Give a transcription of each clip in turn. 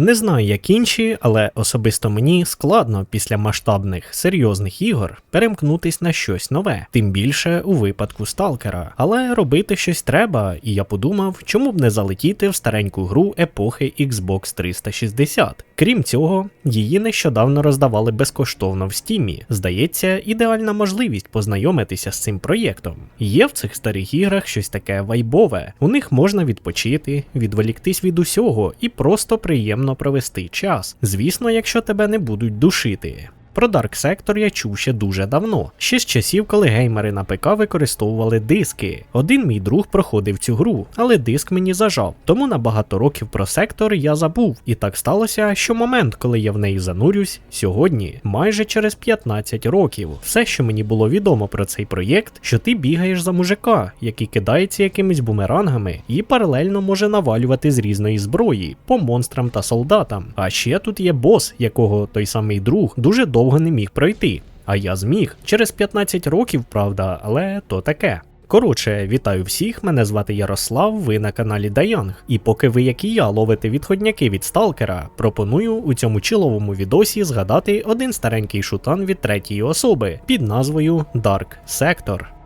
Не знаю, як інші, але особисто мені складно після масштабних серйозних ігор перемкнутись на щось нове, тим більше у випадку сталкера. Але робити щось треба, і я подумав, чому б не залетіти в стареньку гру епохи Xbox 360. Крім цього, її нещодавно роздавали безкоштовно в стімі. Здається, ідеальна можливість познайомитися з цим проєктом. Є в цих старих іграх щось таке вайбове. У них можна відпочити, відволіктись від усього і просто приємно провести час. Звісно, якщо тебе не будуть душити. Про Dark Sector я чув ще дуже давно, ще з часів, коли геймери на ПК використовували диски. Один мій друг проходив цю гру, але диск мені зажав. Тому на багато років про сектор я забув. І так сталося, що момент, коли я в неї занурюсь, сьогодні, майже через 15 років. Все, що мені було відомо про цей проєкт, що ти бігаєш за мужика, який кидається якимись бумерангами і паралельно може навалювати з різної зброї по монстрам та солдатам. А ще тут є бос, якого той самий друг дуже довго не міг пройти. А я зміг через 15 років, правда, але то таке. Коротше, вітаю всіх, мене звати Ярослав, ви на каналі Даянг. І поки ви, як і я, ловите відходняки від сталкера, пропоную у цьому чиловому відосі згадати один старенький шутан від третьої особи під назвою Dark Sector.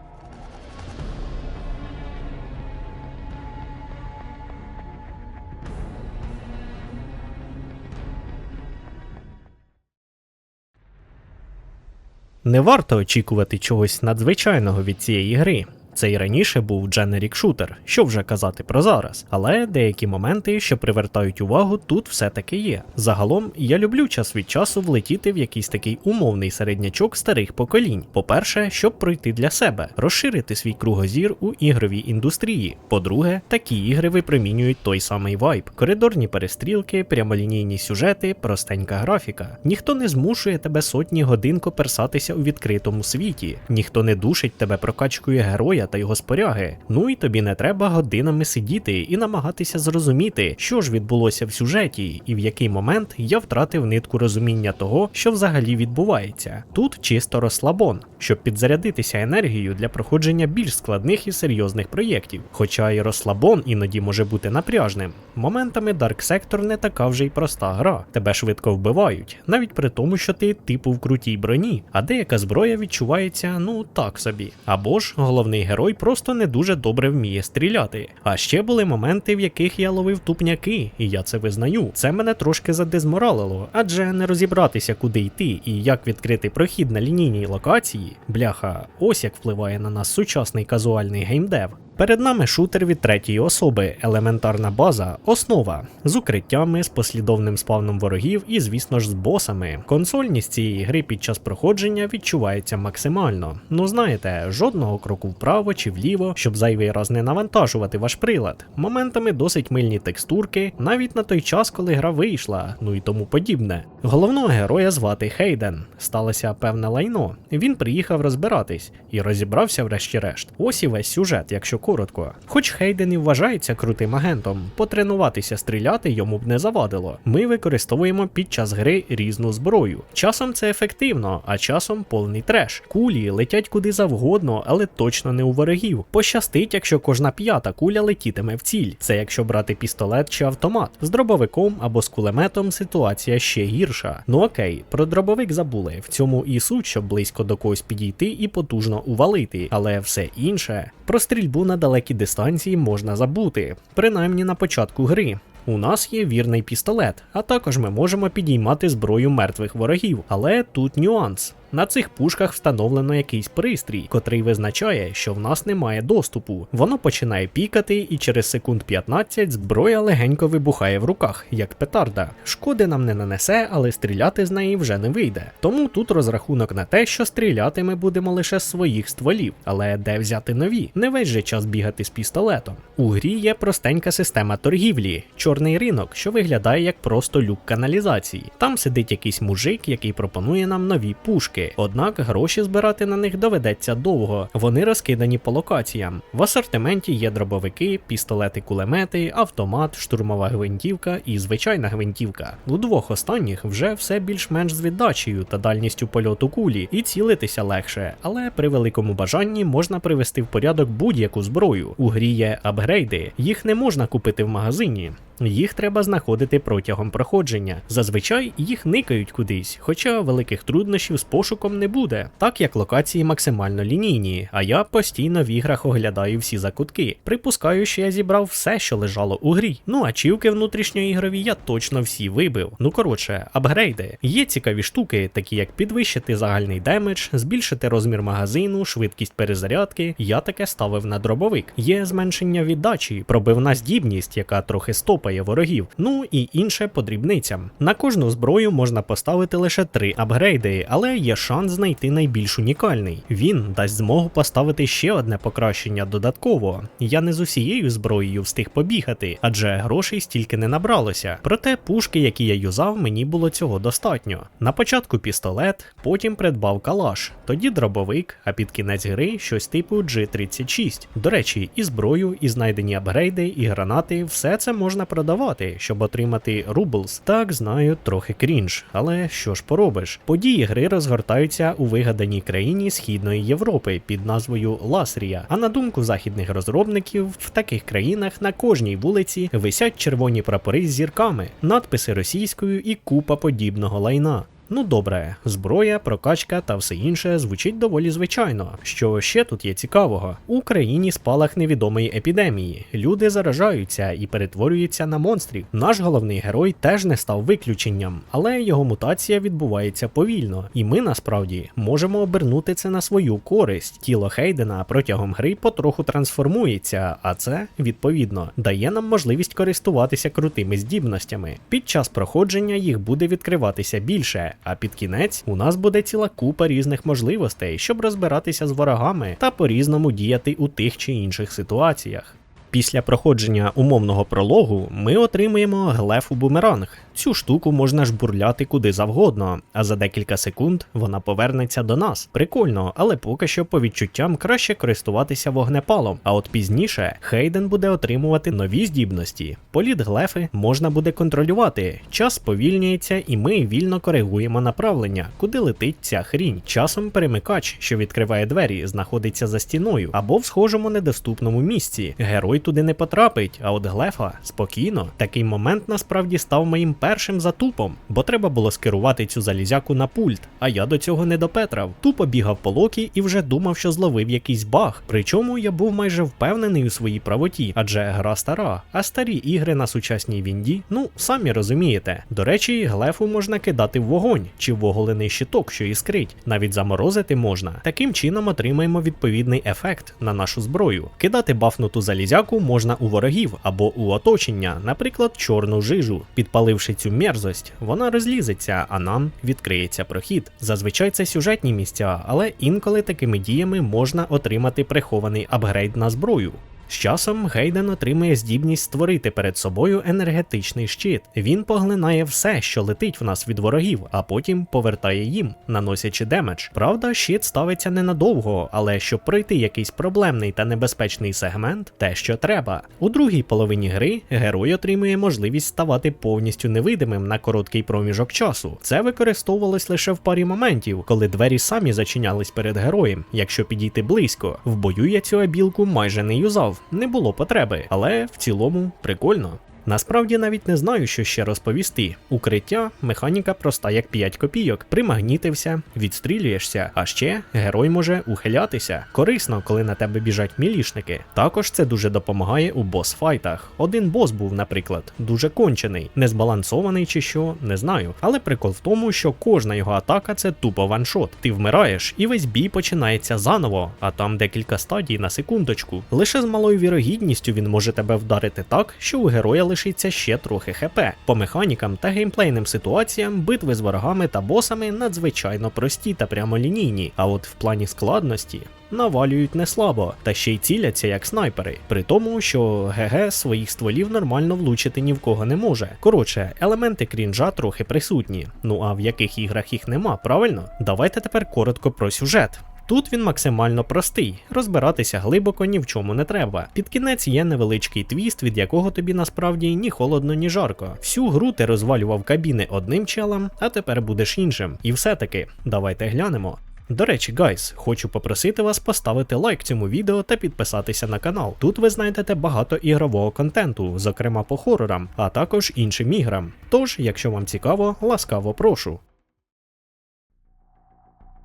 Не варто очікувати чогось надзвичайного від цієї гри. Це і раніше був дженерік шутер, що вже казати про зараз, але деякі моменти, що привертають увагу, тут все-таки є. Загалом я люблю час від часу влетіти в якийсь такий умовний середнячок старих поколінь. По-перше, щоб пройти для себе, розширити свій кругозір у ігровій індустрії. По-друге, такі ігри випромінюють той самий вайб: коридорні перестрілки, прямолінійні сюжети, простенька графіка. Ніхто не змушує тебе сотні годин коперсатися у відкритому світі, ніхто не душить тебе прокачкою героя та його споряги. Ну і тобі не треба годинами сидіти і намагатися зрозуміти, що ж відбулося в сюжеті, і в який момент я втратив нитку розуміння того, що взагалі відбувається. Тут чисто розслабон, щоб підзарядитися енергією для проходження більш складних і серйозних проєктів. Хоча і розслабон іноді може бути напряжним. Моментами Dark Sector не така вже й проста гра. Тебе швидко вбивають, навіть при тому, що ти типу в крутій броні, а деяка зброя відчувається ну так собі. Або ж головний герой просто не дуже добре вміє стріляти. А ще були моменти, в яких я ловив тупняки, і я це визнаю. Це мене трошки задезморалило, адже не розібратися, куди йти і як відкрити прохід на лінійній локації. Бляха, ось як впливає на нас сучасний казуальний геймдев. Перед нами шутер від третьої особи, елементарна база, основа з укриттями, з послідовним спавном ворогів і, звісно ж, з босами. Консольність цієї гри під час проходження відчувається максимально. Ну знаєте, жодного кроку вправо чи вліво, щоб зайвий раз не навантажувати ваш прилад. Моментами досить мильні текстурки, навіть на той час, коли гра вийшла, ну і тому подібне. Головного героя звати Хейден. Сталося певне лайно. Він приїхав розбиратись і розібрався врешті-решт. Ось і весь сюжет, якщо коротко. Хоч Хейден і вважається крутим агентом, потренуватися стріляти йому б не завадило. Ми використовуємо під час гри різну зброю. Часом це ефективно, а часом повний треш. Кулі летять куди завгодно, але точно не у ворогів. Пощастить, якщо кожна п'ята куля летітиме в ціль. Це якщо брати пістолет чи автомат. З дробовиком або з кулеметом ситуація ще гірша. Ну окей, про дробовик забули. В цьому і суть, щоб близько до когось підійти і потужно увалити, але все інше. Про стрільбу на далекі дистанції можна забути, принаймні на початку гри. У нас є вірний пістолет, а також ми можемо підіймати зброю мертвих ворогів. Але тут нюанс. На цих пушках встановлено якийсь пристрій, котрий визначає, що в нас немає доступу. Воно починає пікати, і через секунд 15 зброя легенько вибухає в руках, як петарда. Шкоди нам не нанесе, але стріляти з неї вже не вийде. Тому тут розрахунок на те, що стріляти ми будемо лише з своїх стволів, але де взяти нові? Не весь же час бігати з пістолетом. У грі є простенька система торгівлі, чорний ринок, що виглядає як просто люк каналізації. Там сидить якийсь мужик, який пропонує нам нові пушки. Дробовики, однак гроші збирати на них доведеться довго. Вони розкидані по локаціям. В асортименті є дробовики, пістолети, кулемети, автомат, штурмова гвинтівка і звичайна гвинтівка. У двох останніх вже все більш-менш з віддачею та дальністю польоту кулі, і цілитися легше, але при великому бажанні можна привести в порядок будь-яку зброю. У грі є апгрейди, їх не можна купити в магазині. Їх треба знаходити протягом проходження. Зазвичай їх никають кудись, хоча великих труднощів з пошуком не буде, так як локації максимально лінійні, а я постійно в іграх оглядаю всі закутки. Припускаю, що я зібрав все, що лежало у грі. Ну а чівки внутрішньоігрові я точно всі вибив. Ну коротше, апгрейди. Є цікаві штуки, такі як підвищити загальний демедж, збільшити розмір магазину, швидкість перезарядки. Я таке ставив на дробовик. Є зменшення віддачі, пробивна здібність, яка трохи стопає ворогів. Ну і інше по дрібницям. На кожну зброю можна поставити лише три апгрейди, але є шанс знайти найбільш унікальний. Він дасть змогу поставити ще одне покращення додатково. Я не з усією зброєю встиг побігати, адже грошей стільки не набралося. Проте пушки, які я юзав, мені було цього достатньо. На початку пістолет, потім придбав калаш, тоді дробовик, а під кінець гри щось типу G36. До речі, і зброю, і знайдені апгрейди, і гранати, все це можна продавати, щоб отримати рублс. Так знаю, трохи крінж, але що ж поробиш? Події гри розгортаються у вигаданій країні Східної Європи під назвою Ласрія. А на думку західних розробників, в таких країнах на кожній вулиці висять червоні прапори з зірками, надписи російською і купа подібного лайна. Ну добре, зброя, прокачка та все інше звучить доволі звичайно. Що ще тут є цікавого? У країні спалах невідомої епідемії. Люди заражаються і перетворюються на монстрів. Наш головний герой теж не став виключенням, але його мутація відбувається повільно, і ми насправді можемо обернути це на свою користь. Тіло Хейдена протягом гри потроху трансформується, а це відповідно дає нам можливість користуватися крутими здібностями. Під час проходження їх буде відкриватися більше. А під кінець у нас буде ціла купа різних можливостей, щоб розбиратися з ворогами та по-різному діяти у тих чи інших ситуаціях. Після проходження умовного прологу ми отримуємо глефу бумеранг. Цю штуку можна жбурляти куди завгодно, а за декілька секунд вона повернеться до нас. Прикольно, але поки що по відчуттям краще користуватися вогнепалом. А от пізніше Хейден буде отримувати нові здібності. Політ глефи можна буде контролювати. Час сповільнюється, і ми вільно коригуємо направлення, куди летить ця хрінь. Часом перемикач, що відкриває двері, знаходиться за стіною або в схожому недоступному місці. Герой туди не потрапить, а от глефа спокійно. Такий момент насправді став моїм першим затупом, бо треба було скерувати цю залізяку на пульт, а я до цього не допетрав. Тупо бігав по локі і вже думав, що зловив якийсь баг. Причому я був майже впевнений у своїй правоті, адже гра стара, а старі ігри на сучасній вінді, ну самі розумієте. До речі, глефу можна кидати в вогонь чи в оголений щиток, що іскрить. Навіть заморозити можна. Таким чином отримаємо відповідний ефект на нашу зброю. Кидати бафнуту залізяку можна у ворогів або у оточення, наприклад, чорну жижу. Підпаливши цю мерзость, вона розлізеться, а нам відкриється прохід. Зазвичай це сюжетні місця, але інколи такими діями можна отримати прихований апгрейд на зброю. З часом Гейден отримує здібність створити перед собою енергетичний щит. Він поглинає все, що летить в нас від ворогів, а потім повертає їм, наносячи демедж. Правда, щит ставиться ненадовго, але щоб пройти якийсь проблемний та небезпечний сегмент, те, що треба. У другій половині гри герой отримує можливість ставати повністю невидимим на короткий проміжок часу. Це використовувалось лише в парі моментів, коли двері самі зачинялись перед героєм, якщо підійти близько. В бою я цю абілку майже не юзав не було потреби, але в цілому прикольно. Насправді навіть не знаю, що ще розповісти. Укриття, механіка проста як 5 копійок, примагнітився, відстрілюєшся, а ще герой може ухилятися. Корисно, коли на тебе біжать мілішники. Також це дуже допомагає у бос-файтах. Один бос був, наприклад, дуже кончений, незбалансований чи що, не знаю. Але прикол в тому, що кожна його атака це тупо ваншот. Ти вмираєш, і весь бій починається заново, а там декілька стадій на секундочку. Лише з малою вірогідністю він може тебе вдарити так, що у героя лишиться ще трохи хп. По механікам та геймплейним ситуаціям битви з ворогами та босами надзвичайно прості та прямолінійні, а от в плані складності навалюють не слабо, та ще й ціляться як снайпери. При тому, що ГГ своїх стволів нормально влучити ні в кого не може. Коротше, елементи крінжа трохи присутні. Ну а в яких іграх їх нема, правильно? Давайте тепер коротко про сюжет. Тут він максимально простий, розбиратися глибоко ні в чому не треба. Під кінець є невеличкий твіст, від якого тобі насправді ні холодно, ні жарко. Всю гру ти розвалював кабіни одним челом, а тепер будеш іншим. І все-таки, давайте глянемо. До речі, гайс, хочу попросити вас поставити лайк цьому відео та підписатися на канал. Тут ви знайдете багато ігрового контенту, зокрема по хорорам, а також іншим іграм. Тож, якщо вам цікаво, ласкаво прошу.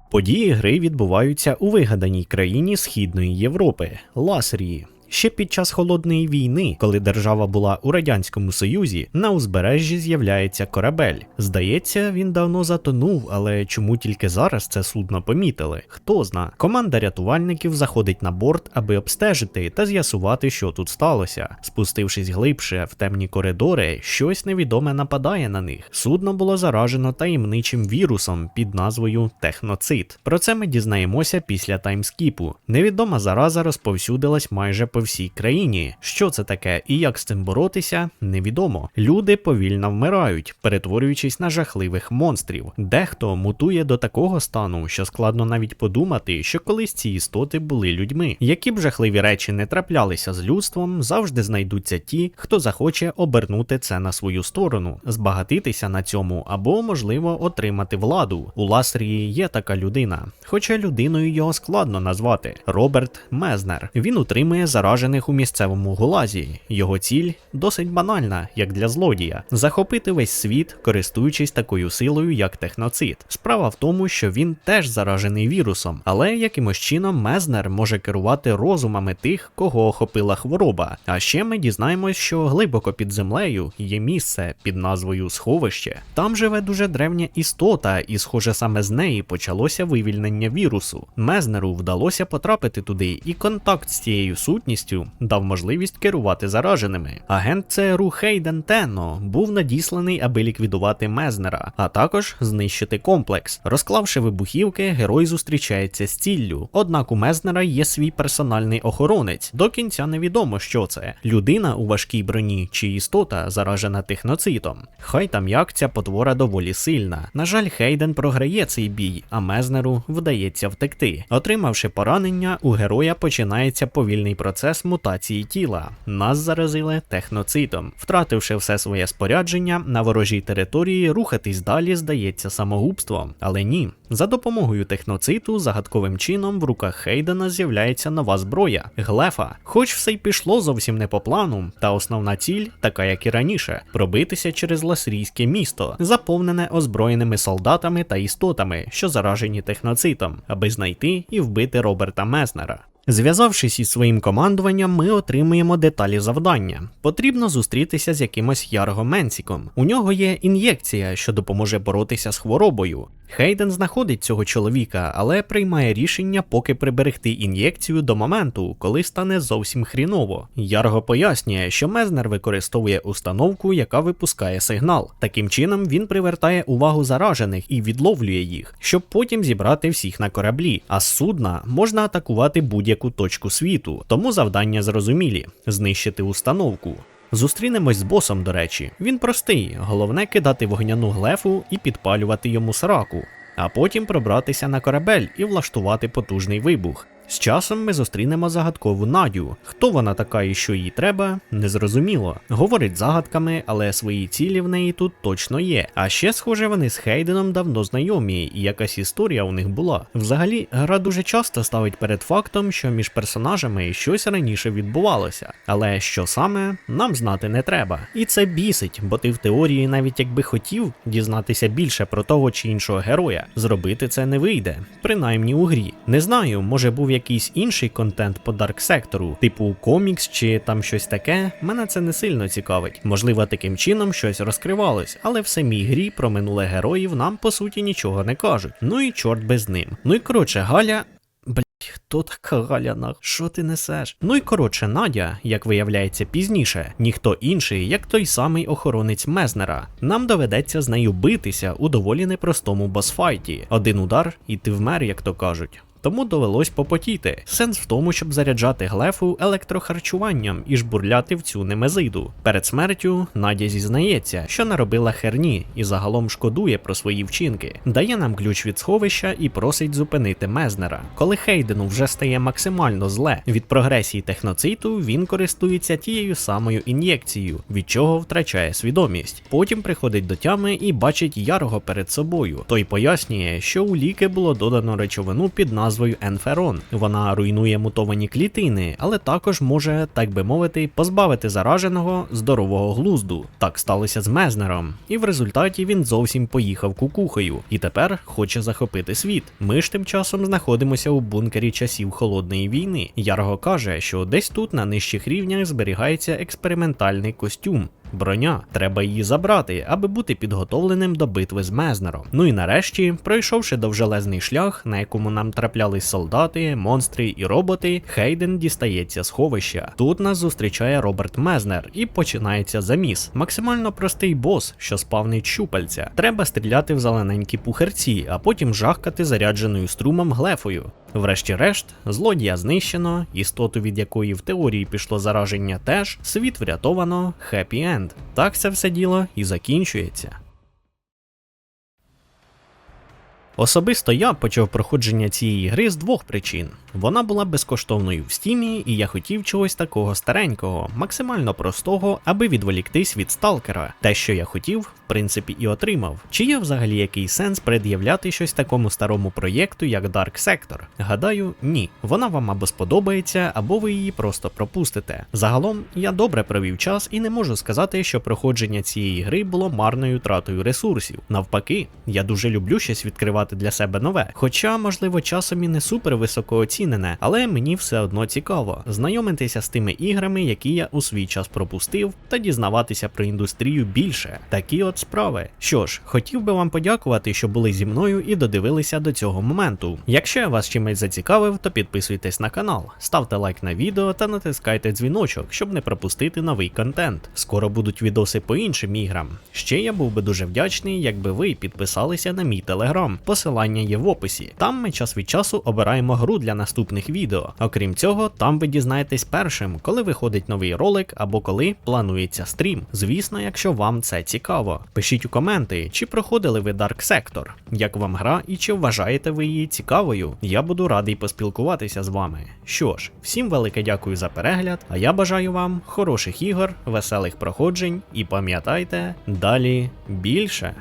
Події гри відбуваються у вигаданій країні Східної Європи Ласрії. Ще під час холодної війни, коли держава була у радянському союзі, на узбережжі з'являється корабель. Здається, він давно затонув, але чому тільки зараз це судно помітили? Хто зна. Команда рятувальників заходить на борт, аби обстежити та з'ясувати, що тут сталося. Спустившись глибше в темні коридори, щось невідоме нападає на них. Судно було заражено таємничим вірусом під назвою Техноцит. Про це ми дізнаємося після таймскіпу. Невідома зараза розповсюдилась майже по всій країні. Що це таке і як з цим боротися, невідомо. Люди повільно вмирають, перетворюючись на жахливих монстрів. Дехто мутує до такого стану, що складно навіть подумати, що колись ці істоти були людьми. Які б жахливі речі не траплялися з людством, завжди знайдуться ті, хто захоче обернути це на свою сторону, збагатитися на цьому або, можливо, отримати владу. У Ласрії є така людина, хоча людиною його складно назвати Роберт Мезнер. Він утримує заражених у місцевому гулазі. Його ціль досить банальна, як для злодія захопити весь світ, користуючись такою силою, як техноцит. Справа в тому, що він теж заражений вірусом, але якимось чином Мезнер може керувати розумами тих, кого охопила хвороба. А ще ми дізнаємось, що глибоко під землею є місце під назвою Сховище. Там живе дуже древня істота, і, схоже, саме з неї почалося вивільнення вірусу. Мезнеру вдалося потрапити туди, і контакт з цією сутністю дав можливість керувати зараженими. Агент ЦРУ Хейден Тенно був надісланий, аби ліквідувати Мезнера, а також знищити комплекс. Розклавши вибухівки, герой зустрічається з ціллю. Однак у Мезнера є свій персональний охоронець. До кінця невідомо, що це людина у важкій броні чи істота, заражена техноцитом. Хай там як ця потвора доволі сильна. На жаль, Хейден програє цей бій, а Мезнеру вдається втекти. Отримавши поранення, у героя починається повільний процес мутації тіла. Нас заразили техноцитом. Втративши все своє спорядження на ворожій території, рухатись далі здається самогубством. Але ні. За допомогою техноциту загадковим чином в руках Хейдена з'являється нова зброя глефа. Хоч все й пішло зовсім не по плану, та основна ціль, така як і раніше, пробитися через ласрійське місто, заповнене озброєними солдатами та істотами, що заражені техноцитом, аби знайти і вбити Роберта Меснера. Зв'язавшись із своїм командуванням, ми отримуємо деталі завдання. Потрібно зустрітися з якимось Ярго Менсіком. У нього є ін'єкція, що допоможе боротися з хворобою. Хейден знаходить цього чоловіка, але приймає рішення поки приберегти ін'єкцію до моменту, коли стане зовсім хріново. Ярго пояснює, що Мезнер використовує установку, яка випускає сигнал. Таким чином він привертає увагу заражених і відловлює їх, щоб потім зібрати всіх на кораблі. А з судна можна атакувати будь-яку точку світу, тому завдання зрозумілі знищити установку. Зустрінемось з босом, до речі. Він простий, головне кидати вогняну глефу і підпалювати йому сраку, а потім пробратися на корабель і влаштувати потужний вибух. З часом ми зустрінемо загадкову Надю. Хто вона така і що їй треба, незрозуміло. Говорить загадками, але свої цілі в неї тут точно є. А ще, схоже, вони з Хейденом давно знайомі, і якась історія у них була. Взагалі, гра дуже часто ставить перед фактом, що між персонажами щось раніше відбувалося. Але що саме, нам знати не треба. І це бісить, бо ти в теорії, навіть якби хотів дізнатися більше про того чи іншого героя, зробити це не вийде, принаймні у грі. Не знаю, може був якийсь інший контент по Дарк сектору, типу комікс чи там щось таке, мене це не сильно цікавить. Можливо, таким чином щось розкривалось, але в самій грі про минуле героїв нам по суті нічого не кажуть. Ну і чорт без ним. Ну і коротше, Галя. Блять, хто така Галя нах? Що ти несеш? Ну і коротше, Надя, як виявляється пізніше, ніхто інший, як той самий охоронець Мезнера. Нам доведеться з нею битися у доволі непростому босфайті. Один удар, і ти вмер, як то кажуть. Тому довелось попотіти. Сенс в тому, щоб заряджати глефу електрохарчуванням і жбурляти в цю немезиду. Перед смертю Надя зізнається, що наробила херні і загалом шкодує про свої вчинки, дає нам ключ від сховища і просить зупинити Мезнера. Коли Хейдену вже стає максимально зле від прогресії техноциту, він користується тією самою ін'єкцією, від чого втрачає свідомість. Потім приходить до тями і бачить ярого перед собою. Той пояснює, що у ліки було додано речовину під назвою Енферон. Вона руйнує мутовані клітини, але також може, так би мовити, позбавити зараженого здорового глузду. Так сталося з Мезнером, і в результаті він зовсім поїхав кукухою і тепер хоче захопити світ. Ми ж тим часом знаходимося у бункері часів холодної війни. Ярго каже, що десь тут на нижчих рівнях зберігається експериментальний костюм. Броня, треба її забрати, аби бути підготовленим до битви з Мезнером. Ну і нарешті, пройшовши довжелезний шлях, на якому нам траплялись солдати, монстри і роботи, Хейден дістається сховища. Тут нас зустрічає Роберт Мезнер і починається заміс. Максимально простий бос, що спавнить щупальця. Треба стріляти в зелененькі пухарці, а потім жахкати зарядженою струмом глефою. Врешті-решт, злодія знищено, істоту від якої в теорії пішло зараження теж, світ врятовано, хеппі енд. Так це все діло і закінчується. Особисто я почав проходження цієї гри з двох причин. Вона була безкоштовною в стімі, і я хотів чогось такого старенького, максимально простого, аби відволіктись від сталкера. Те, що я хотів, принципі, і отримав. Чи є взагалі який сенс пред'являти щось такому старому проєкту, як Dark Sector? Гадаю, ні. Вона вам або сподобається, або ви її просто пропустите. Загалом, я добре провів час і не можу сказати, що проходження цієї гри було марною тратою ресурсів. Навпаки, я дуже люблю щось відкривати для себе нове. Хоча, можливо, часом і не супер високо оцінене, але мені все одно цікаво знайомитися з тими іграми, які я у свій час пропустив, та дізнаватися про індустрію більше. Такі от справи. Що ж, хотів би вам подякувати, що були зі мною і додивилися до цього моменту. Якщо я вас чимось зацікавив, то підписуйтесь на канал, ставте лайк на відео та натискайте дзвіночок, щоб не пропустити новий контент. Скоро будуть відоси по іншим іграм. Ще я був би дуже вдячний, якби ви підписалися на мій телеграм. Посилання є в описі. Там ми час від часу обираємо гру для наступних відео. Окрім цього, там ви дізнаєтесь першим, коли виходить новий ролик або коли планується стрім. Звісно, якщо вам це цікаво. Пишіть у коменти, чи проходили ви Dark Sector, як вам гра і чи вважаєте ви її цікавою. Я буду радий поспілкуватися з вами. Що ж, всім велике дякую за перегляд, а я бажаю вам хороших ігор, веселих проходжень і пам'ятайте, далі більше.